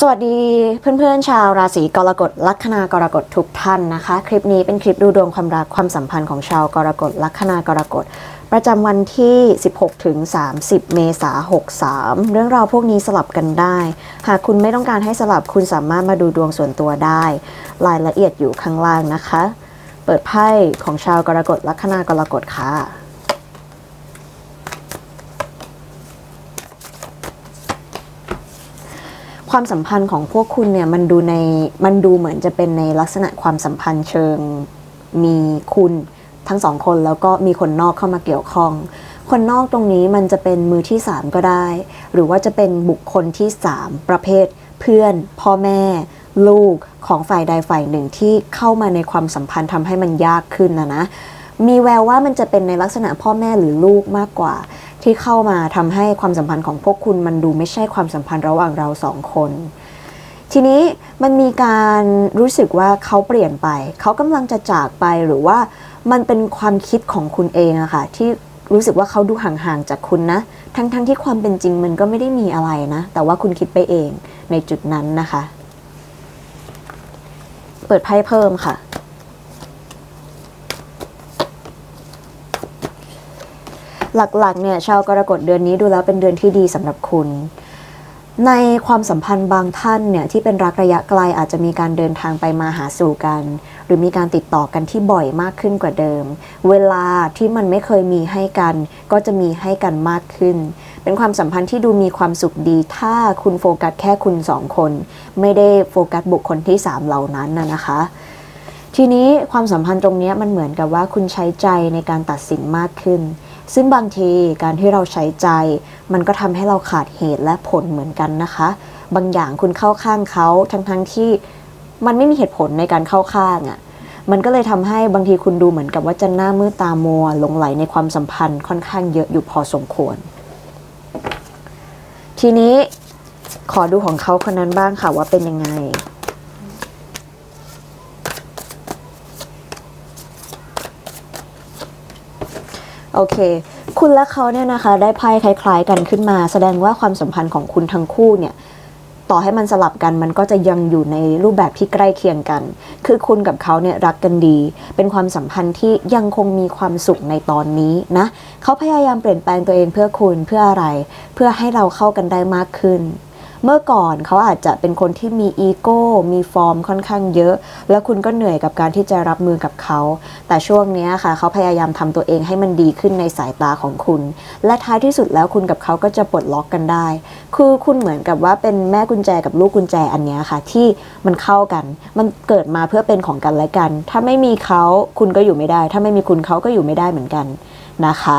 สวัสดีเพื่อนๆ ชาวราศีกรกฎลัคนากรกฎทุกท่านนะคะ คลิปนี้เป็นคลิปดูดวงความรักความสัมพันธ์ของชาวกรกฎลัคนากรกฎ ประจำวันที่ 16 ถึง 30 เมษายน63 เรื่องราวพวกนี้สลับกันได้ หากคุณไม่ต้องการให้สลับคุณสามารถมาดูดวงส่วนตัวได้ รายละเอียดอยู่ข้างล่างนะคะ เปิดไพ่ของชาวกรกฎลัคนากรกฎค่ะ ความสัมพันธ์ของพวกคุณเนี่ยมันดูในมันดูเหมือนจะเป็นในลักษณะความสัมพันธ์เชิงมีคุณทั้งสองคนแล้วก็มีคนนอกเข้ามาเกี่ยวข้อง คนนอกตรงนี้มันจะเป็นมือที่สามก็ได้ หรือว่าจะเป็นบุคคลที่สามประเภท เพื่อน พ่อแม่ ลูกของฝ่ายใดฝ่ายหนึ่งที่เข้ามาในความสัมพันธ์ทำให้มันยากขึ้นนะนะมีแววว่ามันจะเป็นในลักษณะพ่อแม่หรือลูกมากกว่า ที่เข้ามาทำให้ความสัมพันธ์ของพวกคุณมันดูไม่ใช่ความสัมพันธ์ระหว่างเราสองคน ทีนี้มันมีการรู้สึกว่าเขาเปลี่ยนไป เขากำลังจะจากไปหรือว่ามันเป็นความคิดของคุณเองอะค่ะที่รู้สึกว่าเขาดูห่างๆจากคุณนะ ทั้งๆทที่ความเป็นจริงมันก็ไม่ได้มีอะไรนะ แต่ว่าคุณคิดไปเองในจุดนั้นนะคะ เปิดไพ่เพิ่มค่ะ หลักๆเนี่ยชาวกรกฎเดือนนี้ดูแล้วเป็นเดือนที่ดีสำหรับคุณ ในความสัมพันธ์บางท่านเนี่ยที่เป็นรักระยะไกลอาจจะมีการเดินทางไปมาหาสู่กัน หรือมีการติดต่อกันที่บ่อยมากขึ้นกว่าเดิม เวลาที่มันไม่เคยมีให้กัน ก็จะมีให้กันมากขึ้น เป็นความสัมพันธ์ที่ดูมีความสุขดี ถ้าคุณโฟกัสแค่คุณสองคน ไม่ได้โฟกัสบุคคลที่สามเหล่านั้นนะนะคะทีนี้ความสัมพันธ์ตรงนี้มันเหมือนกับว่าคุณใช้ใจในการตัดสินมากขึ้น ซึ่งบางทีการที่เราใช้ใจ มันก็ทำให้เราขาดเหตุและผลเหมือนกันนะคะ บางอย่างคุณเข้าข้างเขาทั้งๆทที่มันไม่มีเหตุผลในการเข้าข้างอะ่ะมันก็เลยทำให้บางทีคุณดูเหมือนกับว่าจะหน้ามืดตามัวหลงไหลในความสัมพันธ์ค่อนข้างเยอะอยู่พอสมควร ทีนี้ขอดูของเขาคนนั้นบ้างค่ะว่าเป็นยังไง โอเค คุณและเขาเนี่ยนะคะ ได้ไพ่คล้าย ๆ กันขึ้นมา แสดงว่าความสัมพันธ์ของคุณทั้งคู่เนี่ยต่อให้มันสลับกันมันก็จะยังอยู่ในรูปแบบที่ใกล้เคียงกัน คือคุณกับเขาเนี่ยรักกันดี เป็นความสัมพันธ์ที่ยังคงมีความสุขในตอนนี้นะ เขาพยายามเปลี่ยนแปลงตัวเองเพื่อคุณเพื่ออะไร เพื่อให้เราเข้ากันได้มากขึ้น เมื่อก่อนเขาอาจจะเป็นคนที่มีอีโก้ มีฟอร์มค่อนข้างเยอะ แล้วคุณก็เหนื่อยกับการที่จะรับมือกับเขา แต่ช่วงนี้ค่ะเขาพยายามทำตัวเองให้มันดีขึ้นในสายตาของคุณ และท้ายที่สุดแล้วคุณกับเขาก็จะปลดล็อกกันได้ คือคุณเหมือนกับว่าเป็นแม่กุญแจกับลูกกุญแจอันนี้ค่ะ ที่มันเข้ากัน มันเกิดมาเพื่อเป็นของกันและกัน ถ้าไม่มีเขาคุณก็อยู่ไม่ได้ ถ้าไม่มีคุณเขาก็อยู่ไม่ได้เหมือนกันนะคะ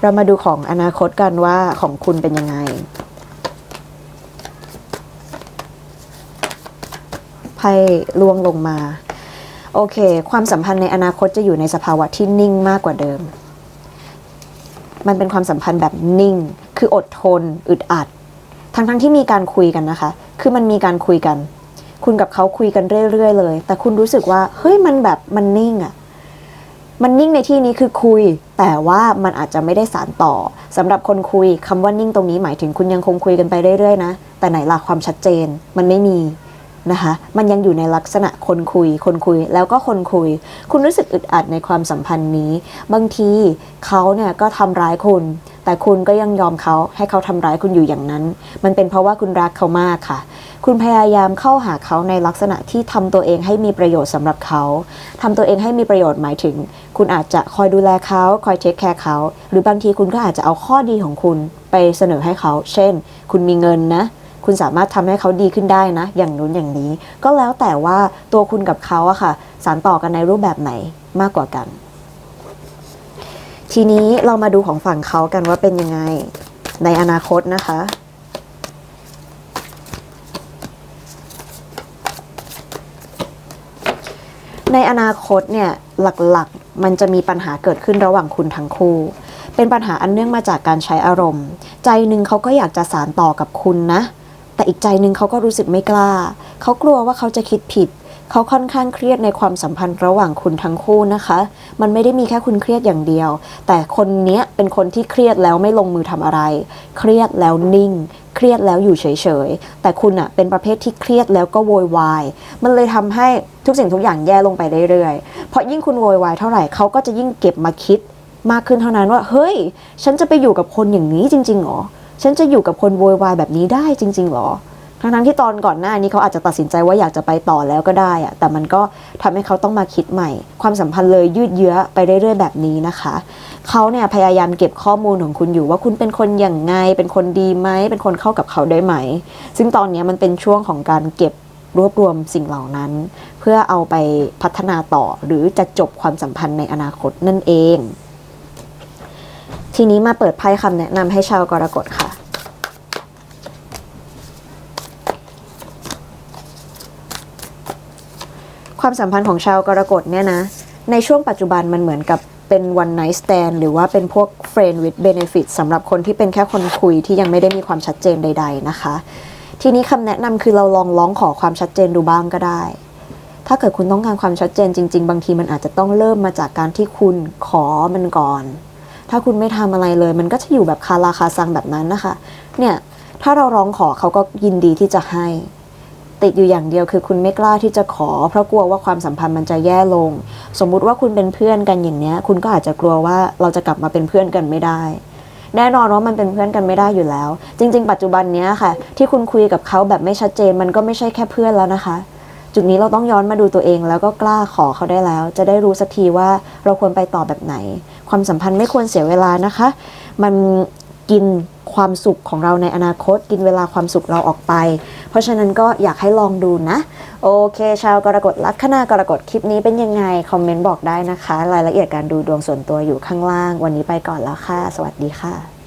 เรามาดูของอนาคตกันว่าของคุณเป็นยังไง ไพ่ล่วงลงมา โอเค ความสัมพันธ์ในอนาคตจะอยู่ในสภาวะที่นิ่งมากกว่าเดิม มันเป็นความสัมพันธ์แบบนิ่ง คืออดทน อึดอัด ทั้งๆทที่มีการคุยกันนะคะ คือมันมีการคุยกัน คุณกับเขาคุยกันเรื่อยๆเลย แต่คุณรู้สึกว่า เฮ้ย มันแบบ มันนิ่งอะมันนิ่งในที่นี้คือคุย แต่ว่ามันอาจจะไม่ได้สารต่อสำหรับคนคุยคำว่านิ่งตรงนี้หมายถึงคุณยังคงคุยกันไปเรื่อยๆนะ แต่ไหนล่ะความชัดเจน มันไม่มี นะคะมันยังอยู่ในลักษณะคนคุย คนคุยแล้วก็คนคุย คุณรู้สึกอึดอัดในความสัมพันธ์นี้ บางทีเขาเนี่ยก็ทำร้ายคุณ แต่คุณก็ยังยอมเขาให้เขาทำร้ายคุณอยู่อย่างนั้น มันเป็นเพราะว่าคุณรักเขามากค่ะ คุณพยายามเข้าหาเขาในลักษณะที่ทำตัวเองให้มีประโยชน์สำหรับเขาทำตัวเองให้มีประโยชน์หมายถึง คุณอาจจะคอยดูแลเขาคอยเทคแคร์เขาหรือบางทีคุณก็อาจจะเอาข้อดีของคุณไปเสนอให้เขา เช่น คุณมีเงินนะ คุณสามารถทำให้เขาดีขึ้นได้นะ อย่างนู้นอย่างนี้ ก็แล้วแต่ว่าตัวคุณกับเขาอะค่ะ สานต่อกันในรูปแบบไหนมากกว่ากัน ทีนี้เรามาดูของฝั่งเขากันว่าเป็นยังไงในอนาคตนะคะในอนาคตเนี่ยหลักๆ มันจะมีปัญหาเกิดขึ้นระหว่างคุณทั้งคู่ เป็นปัญหาอันเนื่องมาจากการใช้อารมณ์ ใจหนึ่งเขาก็อยากจะสารต่อกับคุณนะ อีกใจหนึ่งเขาก็รู้สึกไม่กล้า เขากลัวว่าเขาจะคิดผิด เขาค่อนข้างเครียดในความสัมพันธ์ระหว่างคุณทั้งคู่นะคะ มันไม่ได้มีแค่คุณเครียดอย่างเดียว แต่คนเนี้ยเป็นคนที่เครียดแล้วไม่ลงมือทำอะไร เครียดแล้วนิ่ง เครียดแล้วอยู่เฉยๆ แต่คุณอะเป็นประเภทที่เครียดแล้วก็โวยวาย มันเลยทำให้ทุกสิ่งทุกอย่างแย่ลงไปเรื่อยๆ เพราะยิ่งคุณโวยวายเท่าไหร่เขาก็จะยิ่งเก็บมาคิดมากขึ้นเท่านั้นว่า เฮ้ย ฉันจะไปอยู่กับคนอย่างนี้จริงๆหรอ ฉันจะอยู่กับคนโวยวายแบบนี้ได้จริง ๆหรอ ทั้งๆที่ตอนก่อนหน้านี้เขาอาจจะตัดสินใจว่าอยากจะไปต่อแล้วก็ได้อะแต่มันก็ทำให้เขาต้องมาคิดใหม่ ความสัมพันธ์เลยยืดเยื้อไปเรื่อยๆแบบนี้นะคะ เขาเนี่ยพยายามเก็บข้อมูลของคุณอยู่ว่าคุณเป็นคนอย่างไง เป็นคนดีไหม เป็นคนเข้ากับเขาได้ไหม ซึ่งตอนนี้มันเป็นช่วงของการเก็บรวบรวมสิ่งเหล่านั้น เพื่อเอาไปพัฒนาต่อหรือจะจบความสัมพันธ์ในอนาคตนั่นเอง ทีนี้มาเปิดไพ่คำแนะนำให้ชาวกรกฎค่ะ ความสัมพันธ์ของชาวกรกฎเนี่ยนะ ในช่วงปัจจุบันมันเหมือนกับเป็น one night stand หรือว่าเป็นพวก friend with benefit สำหรับคนที่เป็นแค่คนคุยที่ยังไม่ได้มีความชัดเจนใด ๆนะคะ ทีนี้คำแนะนำคือเราลองร้องขอความชัดเจนดูบ้างก็ได้ ถ้าเกิดคุณต้องการความชัดเจนจริง ๆ บางทีมันอาจจะต้องเริ่มมาจากการที่คุณขอมันก่อน ถ้าคุณไม่ทำอะไรเลย มันก็จะอยู่แบบคาราคาซังแบบนั้นนะคะ เนี่ยถ้าเราร้องขอเขาก็ยินดีที่จะให้ ติดอยู่อย่างเดียวคือคุณไม่กล้าที่จะขอ เพราะกลัวว่าความสัมพันธ์มันจะแย่ลง สมมุติว่าคุณเป็นเพื่อนกันอย่างเนี้ย คุณก็อาจจะกลัวว่าเราจะกลับมาเป็นเพื่อนกันไม่ได้ แน่นอนว่ามันเป็นเพื่อนกันไม่ได้อยู่แล้ว จริง ๆ ปัจจุบันเนี้ยค่ะ ที่คุณคุยกับเขาแบบไม่ชัดเจนมันก็ไม่ใช่แค่เพื่อนแล้วนะคะ จุดนี้เราต้องย้อนมาดูตัวเอง แล้วก็กล้าขอเขาได้แล้ว จะได้รู้สักทีว่าเราควรไปต่อแบบไหน ความสัมพันธ์ไม่ควรเสียเวลานะคะ มัน กินความสุขของเราในอนาคต กินเวลาความสุขเราออกไป เพราะฉะนั้นก็อยากให้ลองดูนะ โอเค ชาวกรกฎลัคนากรกฎคลิปนี้เป็นยังไง คอมเมนต์บอกได้นะคะ รายละเอียดการดูดวงส่วนตัวอยู่ข้างล่าง วันนี้ไปก่อนแล้วค่ะ สวัสดีค่ะ